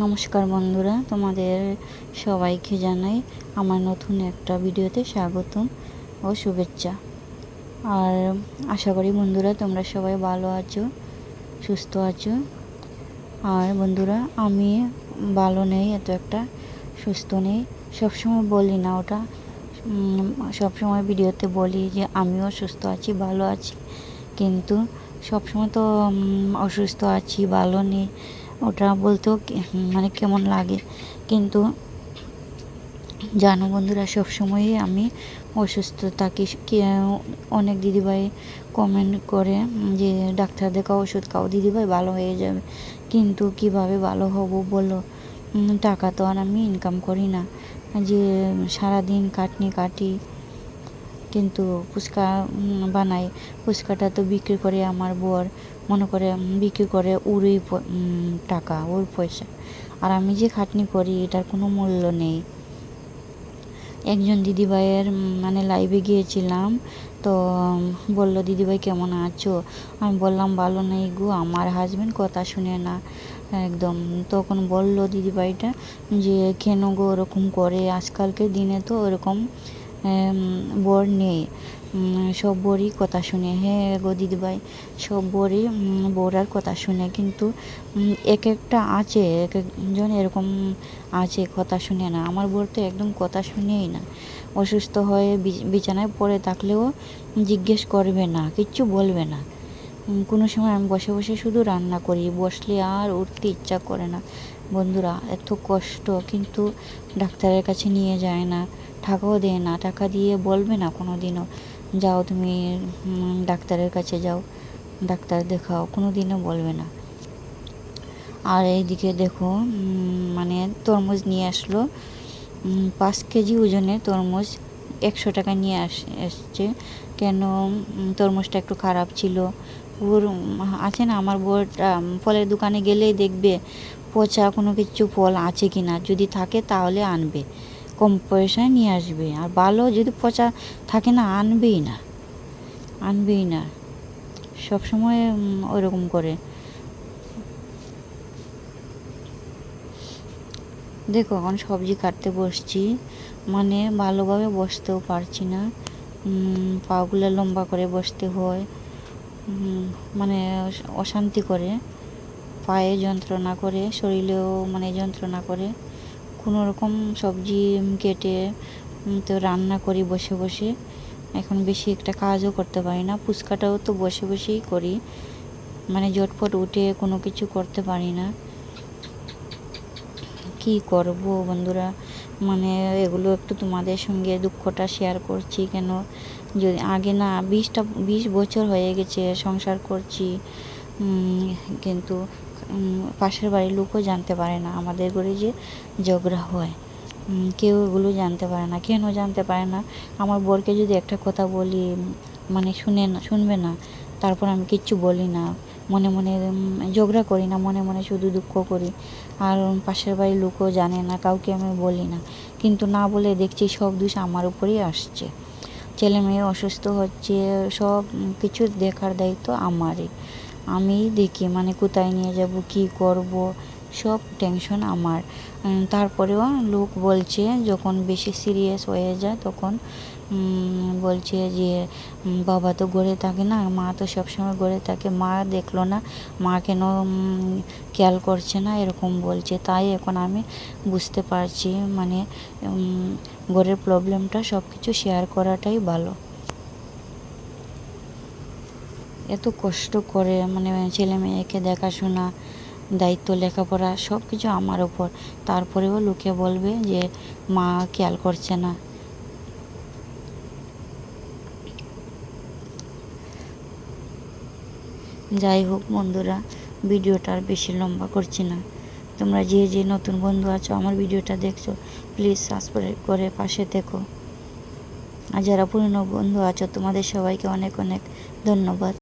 নমস্কার বন্ধুরা, তোমাদের সবাইকে জানাই আমার নতুন একটা ভিডিওতে স্বাগতম ও শুভেচ্ছা। আর আশা করি বন্ধুরা তোমরা সবাই ভালো আছো, সুস্থ আছো। আর বন্ধুরা, আমি ভালো নেই, এত একটা সুস্থ নেই। সবসময় বলি না ওটা সবসময় ভিডিওতে বলি যে আমিও সুস্থ আছি, ভালো আছি। কিন্তু সবসময় তো অসুস্থ আছি, ভালো নেই। ওটা বলতেও মানে কেমন লাগে। কিন্তু জানো বন্ধুরা, সবসময়ই আমি অসুস্থ থাকি অনেক দিদিভাই কমেন্ট করে যে ডাক্তার দেখাও, ওষুধ খাও, দিদিভাই ভালো হয়ে যাবে। কিন্তু কীভাবে ভালো হব বলো? টাকা তো আর আমি ইনকাম করি না। যে সারাদিন কাটনি কাটি কিন্তু ফুচকা বানাই। ফুচকাটা তো বিক্রি করে আমার বর। মনে করে বিক্রি করে ওরই টাকা, ওর পয়সা। আর আমি যে খাটনি করি, এটার কোনো মূল্য নেই। একজন দিদিভাইয়ের মানে লাইভে গিয়েছিলাম, তো বলল, দিদিভাই, কেমন আছো? আমি বললাম, ভালো নেই গো, আমার হাজবেন্ড কথা শুনে না। একদম, তখন বলল দিদিভাইটা যে, কেন গো, ওরকম করে? আজকালকে দিনে তো ওরকম বর নেই। সব বরই কথা শুনে হ্যাঁ গো দিদিভাই সব বরই উম, বউরার কথা শুনে কিন্তু এক একটা আছে এক একজন এরকম আছে কথা শুনে না। আমার বর তো একদম কথা শুনেই না। অসুস্থ হয়ে বিছানায় পড়ে থাকলেও জিজ্ঞেস করবে না কিচ্ছু বলবে না। কোনো সময় আমি বসে বসে শুধু রান্না করি, বসলে আর উঠতে ইচ্ছা করে না। বন্ধুরা, এত কষ্ট, কিন্তু ডাক্তারের কাছে নিয়ে যায় না, টাকাও দেয় না, টাকা দিয়ে বলবে না কোনো দিনও যাও তুমি ডাক্তারের কাছে যাও, ডাক্তার দেখাও কোনো দিনও বলবে না। আর এইদিকে দেখো মানে তরমুজ নিয়ে আসলো পাঁচ কেজি ওজনের তরমুজ, একশো টাকা নিয়ে আস, এসছে। কেন তরমুজটা একটু খারাপ ছিল ওর আছে না আমার বউটা ফলের দোকানে গেলেই দেখবে পচা কোনো কিছু ফল আছে কি না যদি থাকে তাহলে আনবে কম পয়সায় নিয়ে আসবে আর ভালো যদি পচা থাকে না আনবেই না আনবেই না সবসময় উম, ওইরকম করে। দেখো এখন সবজি কাটতে বসছি মানে ভালোভাবে বসতেও পারছি না পাগুলো লম্বা করে বসতে হয়। মানে অশান্তি করে, পায়ে যন্ত্রণা করে, শরীরেও মানে যন্ত্রণা করে। কোনো রকম সবজি কেটে তো রান্না করি বসে বসে। এখন বেশি একটা কাজও করতে পারি না, ফুচকাটাও তো বসে বসেই করি। মানে জটপট উঠে কোনো কিছু করতে পারি না। কি করব বন্ধুরা? মানে এগুলো একটু তোমাদের সঙ্গে দুঃখটা শেয়ার করছি কেন? যদি আগে না বিশটা, বিশ বছর হয়ে গেছে সংসার করছি কিন্তু পাশের বাড়ির লোকও জানতে পারে না আমাদের ঘরে যে ঝগড়া হয়। কেউ এগুলো জানতে পারে না। কেন জানতে পারে না? আমার বরকে যদি একটা কথা বলি মানে শুনে না, শুনবে না, তারপর আমি কিচ্ছু বলি না। মনে মনে ঝগড়া করি না, মনে মনে শুধু দুঃখ করি। আর পাশের বাড়ির লোকও জানে না, কাউকে আমি বলি না। কিন্তু না বলে দেখছি সব দোষ আমার উপরেই আসছে। ছেলে মেয়ে অসুস্থ হচ্ছে, সব কিছু দেখার দায়িত্ব আমারই। আমিই দেখি মানে কোথায় নিয়ে যাব, কি করব, সব টেনশন আমার। তারপরেও লোক বলছে, যখন বেশি সিরিয়াস হয়ে যায়, তখন বলছে যে বাবা তো গড়ে থাকে না, মা তো সবসময় গড়ে থাকে, মা দেখল না, মা কেন খেয়াল করছে না, এরকম বলছে। তাই এখন আমি বুঝতে পারছি মানে ঘরের প্রবলেমটা সব কিছু শেয়ার করাটাই ভালো। এত কষ্ট করে মানে ছেলে মেয়েকে দেখাশোনা, দায়িত্ব, লেখাপড়া সব কিছু আমার ওপর তারপরেও লোকে বলবে যে, মা খেয়াল করছে না। যাই হোক বন্ধুরা, ভিডিওটা আর বেশি লম্বা করছি না। তোমরা যে যে নতুন বন্ধু আছো, আমার ভিডিওটা দেখছ প্লিজ সাবস্ক্রাইব করে পাশে দেখো আর যারা পুরনো বন্ধু আছো, তোমাদের সবাইকে অনেক অনেক ধন্যবাদ।